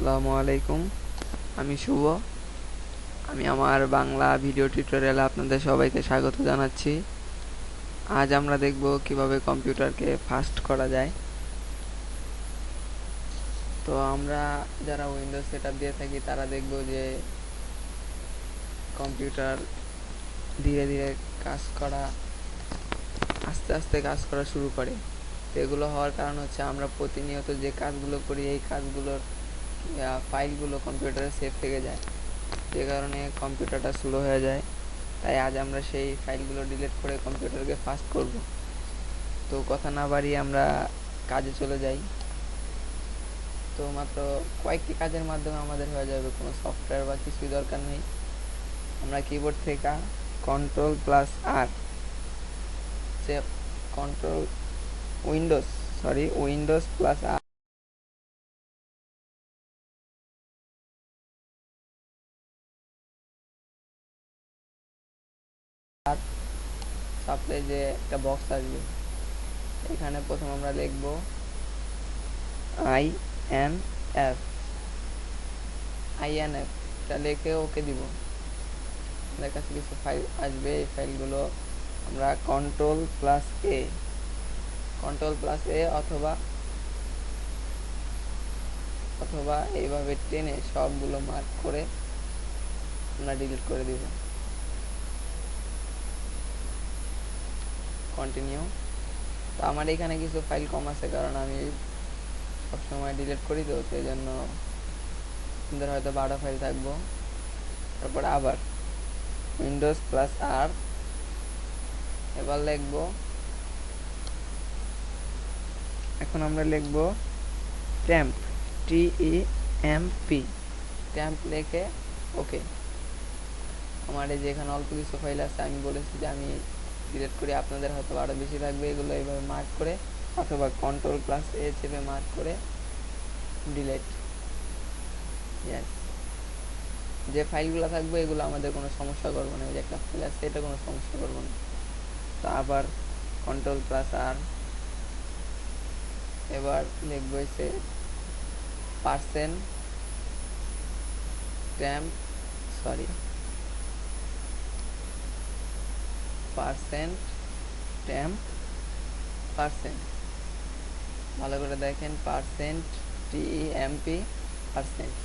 আসসালামু আলাইকুম। আমি শুভ। আমি আমার বাংলা ভিডিও টিউটোরিয়ালে আপনাদের সবাইকে স্বাগত জানাচ্ছি। আজ আমরা দেখব কীভাবে কম্পিউটারকে ফাস্ট করা যায়। তো আমরা যারা উইন্ডোজ সেটআপ দিয়ে থাকি, তারা দেখব যে কম্পিউটার ধীরে ধীরে কাজ করা, আস্তে আস্তে কাজ করা শুরু করে। এগুলো হওয়ার কারণ হচ্ছে আমরা প্রতিনিয়ত যে কাজগুলো করি, এই কাজগুলোর ফাইলগুলো কম্পিউটারে সেভ থেকে যায়। যে কারণে কম্পিউটারটা স্লো হয়ে যায়। তাই আজ আমরা সেই ফাইলগুলো ডিলিট করে কম্পিউটারকে ফাস্ট করব। তো কথা না বাড়িয়ে আমরা কাজে চলে যাই। তো মাত্র কয়েকটি কাজের মাধ্যমে আমাদের হয়ে যাবে কোনো সফটওয়্যার বা কিছুই দরকার নেই। আমরা কিবোর্ড থেকে কন্ট্রোল প্লাস আর যে control Windows sorry Windows plus R supply যে একটা বক্স আসবে। এখানে প্রথম আমরা লিখব I N F I N F লিখে ওকে দিব। আমাদের কাছে কিছু ফাইল আসবে, এই ফাইলগুলো আমরা control plus A control plus A অথবা অথবা এইভাবে টেনে সবগুলো মার্ক করে আমরা ডিলিট করে দিব। কন্টিনিউ তো আমার এখানে কিছু ফাইল কম আছে, কারণ আমি সবসময় ডিলিট করি তো, সেই জন্য আমাদের হয়তো বারো ফাইল থাকব। তারপর আবার উইন্ডোজ প্লাস আর এবার লিখব। এখন আমরা লিখব temp T E M P temp লিখে ওকে আমার এই যে এখানে অল্প কিছু ফাইল আছে, আমি বলেছি যে আমি ডিলিট করি আপনাদের হয়তো আরও বেশি থাকবে এগুলো এইভাবে মার্ক করে অথবা কন্ট্রোল প্লাস এ চেপে মার্ক করে ডিলেট যে ফাইলগুলো থাকবে, এগুলো আমাদের কোনো সমস্যা করব না। যে একটা ফাইল আছে, এটা কোনো সমস্যা করব না। তো আবার কন্ট্রোল প্লাস আর এবার লিখব হচ্ছে percent temp sorry percent temp percent. ভালো করে দেখেন, পার্সেন্ট টিই এমপি পার্সেন্ট।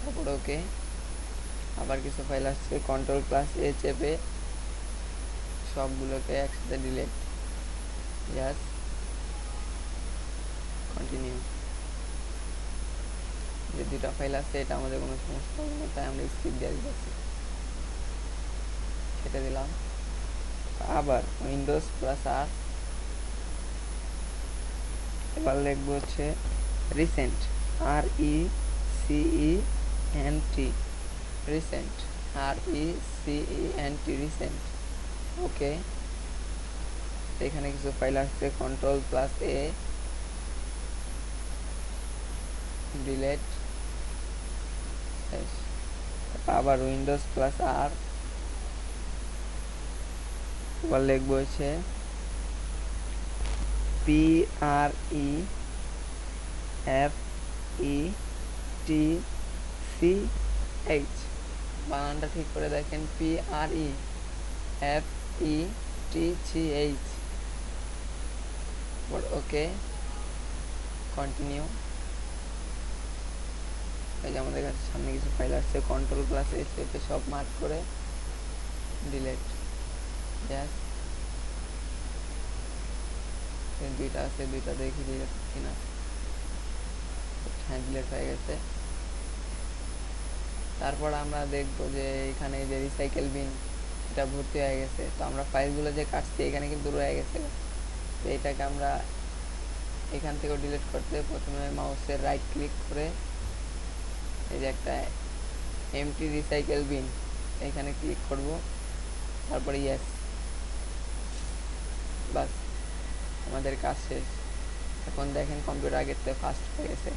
তারপর ওকে আবার কিছু ফাইল আসছে কন্ট্রোল প্লাস এ চেপে সবগুলোকে একসাথে ডিলেট ইয়াস কন্টিনিউ যে দুটা ফাইল আছে এটা আমাদের কোনো সমস্যা হবে না, তাই আমরা স্কিপ দিয়ে দিচ্ছি কেটে দিলাম। আবার উইন্ডোজ প্লাস আর এবার লিখব হচ্ছে রিসেন্ট আর ই সিই এন টি রিসেন্ট আর ই সিই এন টি রিসেন্ট ওকে এখানে কিছু ফাইল আসছে কন্ট্রোল প্লাস এ ডিলেট আবার উইন্ডোজ প্লাস আর এবার লিখব হচ্ছে P R E F E T C H বানানটা ঠিক করে দেখেন P R E F E T C H okay continue এই যে আমাদের কাছে সামনে কিছু ফাইল আসছে কন্ট্রোল প্লাস এস সব মার্ক করে ডিলেট গ্যাস দুইটা আছে, দুইটা দেখি ডিলেট কিনা হ্যাঁ ডিলেট হয়ে গেছে। তারপর আমরা দেখব যে এখানে যে রিসাইকেল বিন এটা ভর্তি হয়ে গেছে। তো আমরা ফাইলগুলো যে কাটছি, এখানে কিন্তু রয়ে গেছে। তো এটাকে আমরা এখান থেকেও ডিলিট করতে প্রথমে মাউসের রাইট ক্লিক করে এই যে একটা এমটি রিসাইকেল বিন এখানে ক্লিক করব। তারপরে ইয়েস বাস আমাদের কাজ শেষ। এখন দেখেন কম্পিউটার আগের থেকে ফাস্ট হয়ে গেছে।